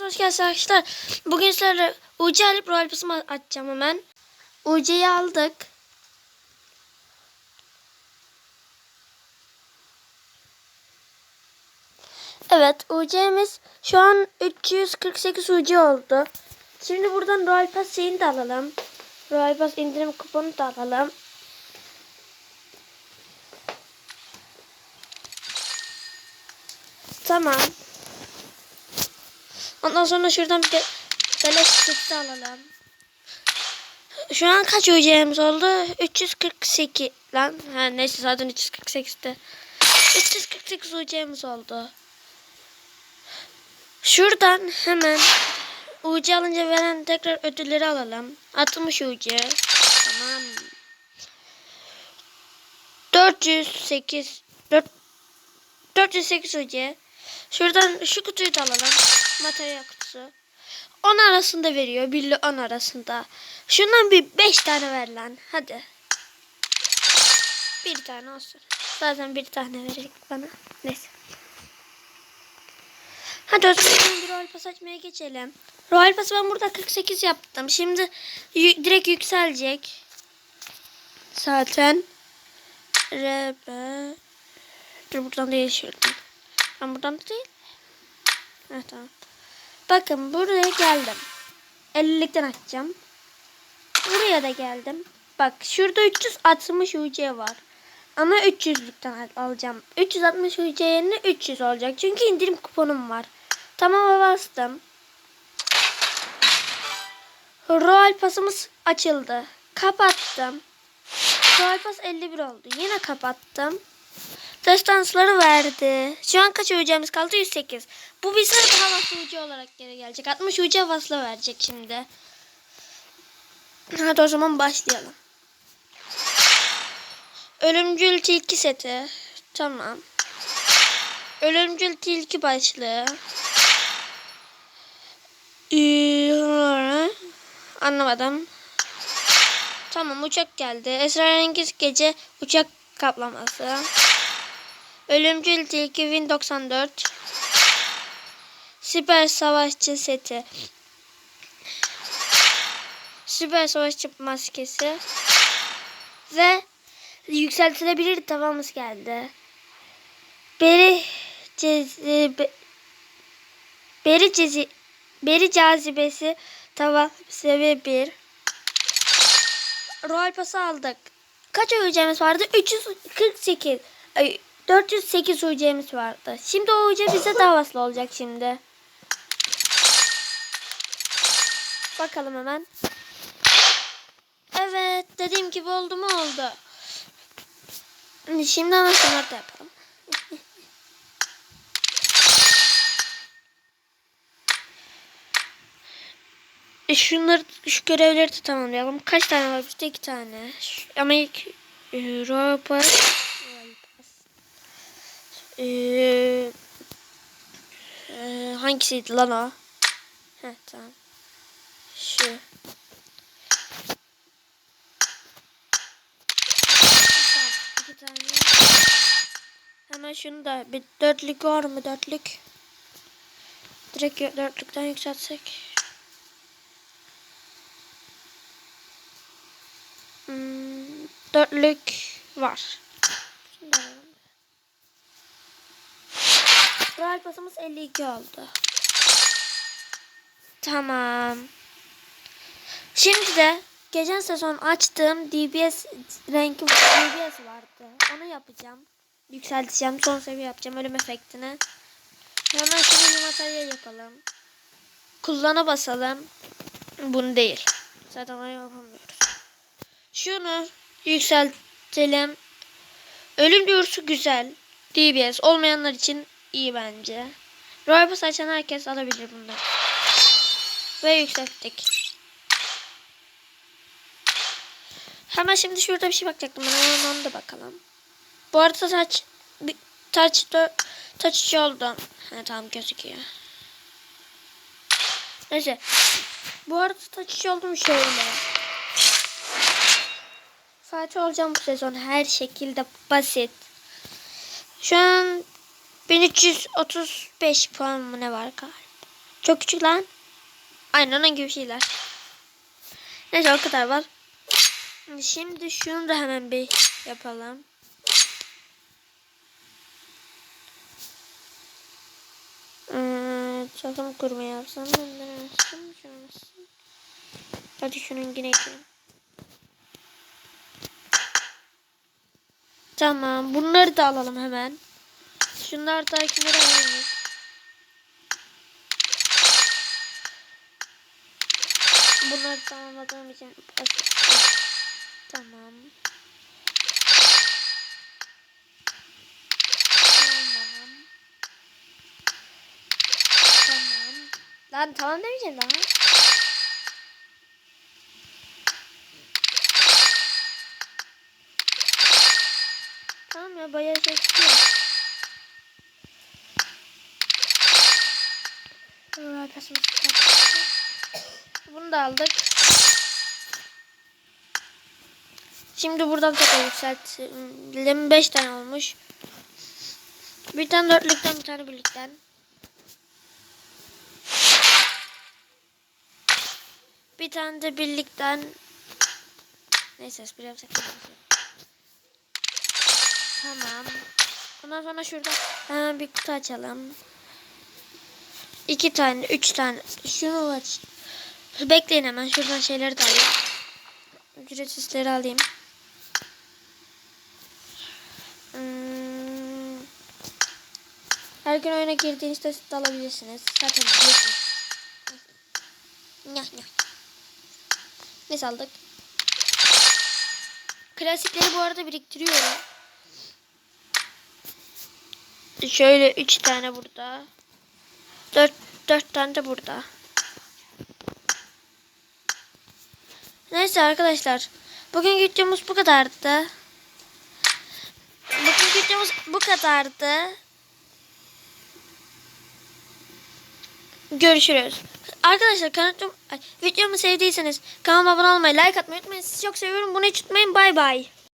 Hoş geldiniz arkadaşlar. Bugün sizlerle UC alıp Royal Pass'ımı açacağım hemen. UC'yi aldık. Evet UC'miz şu an 348 UC oldu. Şimdi buradan Royal Pass şeyini de alalım. Royal Pass indirim kuponu da alalım. Tamam. Ondan sonra şuradan bir de beleş çıktı alalım. Şu an kaç UC'miz oldu? 348 lan. Ha, neyse zaten 348'ti. 348 UC'miz oldu. Şuradan hemen UC alınca veren tekrar ödülleri alalım. 60 UC. Tamam. 408 4 408 UC. Şuradan şu kutuyu da alalım. Materyal kutusu. 10 arasında veriyor. 1 ile 10 arasında. Şundan bir 5 tane ver lan. Hadi. Bir tane olsun. Zaten bir tane verecek bana. Neyse. Hadi o zaman şimdi Royal Pass açmaya geçelim. Royal Pass'ı ben burada 48 yaptım. Şimdi direkt yükselecek. Zaten. RB. Dur buradan değiştirdim. Ben buradan da değil. Evet tamam. Bakın buraya geldim. 50'likten açacağım. Buraya da geldim. Bak şurada 360 UC var. Ama 300'lükten al- alacağım. 360 UC yerine 300 olacak. Çünkü indirim kuponum var. Tamam bastım. Royal pasımız açıldı. Kapattım. Royal pas 51 oldu. Yine kapattım. Destansları verdi. Şu an kaç UC'miz kaldı? 108. Bu bize daha fazla UC olarak geri gelecek. 60 UC fazla verecek şimdi. Hadi o zaman başlayalım. Ölümcül tilki seti. Tamam. Ölümcül tilki başlığı. Ee, Anlamadım. Tamam uçak geldi. Esrarengiz gece uçak kaplaması. Ölümcül tilki Win 94. Süper savaşçı seti. Süper savaşçı maskesi. Ve yükseltilebilir tavamız geldi. Beri beri cezi, beri cazibesi tava seviye 1. Royal Pass'ı aldık. Kaç UC'miz vardı? 348. Ay, 408 UC'miz vardı. Şimdi o UC bize daha fazla olacak şimdi. Bakalım hemen. Evet dediğim gibi oldu mu oldu. Şimdi anahtarları da yapalım. E şunları, şu görevleri de tamamlayalım. Kaç tane var bizde? iki tane. Ama ilk e, Royal Pass. Royal Pass. E, e, hangisiydi lan o? Heh tamam. Şu. İki tane. Hemen şunu da bir dörtlük var mı dörtlük? Direkt dörtlükten yükseltsek. Hmm, dörtlük var. Şimdi alalım. Royal pasımız 52 oldu. Tamam. Şimdi de geçen sezon açtığım DBS renki DBS vardı. Onu yapacağım. Yükselteceğim. Son seviye yapacağım ölüm efektini. Hemen şunu materyal yapalım. Kullana basalım. Bunu değil. Zaten onu yapamıyoruz. Şunu yükseltelim. Ölüm duyurusu güzel. DBS olmayanlar için iyi bence. Royal Pass açan herkes alabilir bunları. Ve yükselttik. Hemen şimdi şurada bir şey bakacaktım. Hemen onu da bakalım. Bu arada bir taç taç oldu. Ha, tamam gözüküyor. Neyse. Bu arada taç oldum şöyle. Fatih olacağım bu sezon her şekilde basit. Şu an 1335 puan mı ne var galiba. Çok küçük lan. Aynen onun gibi şeyler. Neyse o kadar var. Şimdi şunu da hemen bir yapalım. Hmm, takım kurma yapsam yapsam. Hadi şunun yine ekleyelim. Tamam bunları da alalım hemen. Şunlar da kimleri alalım. Bunları tamamladığım için tamam. Tamam. Tamam. Lan tamam demeyeceğim lan. Tamam ya bayağı şey çıkıyor. Dur, Bunu da aldık. Şimdi buradan tekrar yükseltelim. 5 tane olmuş. Bir tane dörtlükten bir tane birlikten. Bir tane de birlikten. Neyse espri yapsak. Tamam. Ondan sonra şurada hemen bir kutu açalım. İki tane, üç tane. Şunu aç. Bekleyin hemen şuradan şeyleri de alayım. Ücretsizleri alayım. Hmm. Her gün oyuna girdiğinizde siz de alabilirsiniz. Zaten. Ne saldık? Klasikleri bu arada biriktiriyorum. Şöyle üç tane burada. Dört, dört tane de burada. Neyse arkadaşlar. Bugün videomuz bu kadardı. Bugün videomuz bu kadardı. Görüşürüz. Arkadaşlar kanalım, videomu sevdiyseniz kanalıma abone olmayı, like atmayı unutmayın. Sizi çok seviyorum. Bunu hiç unutmayın. Bay bay.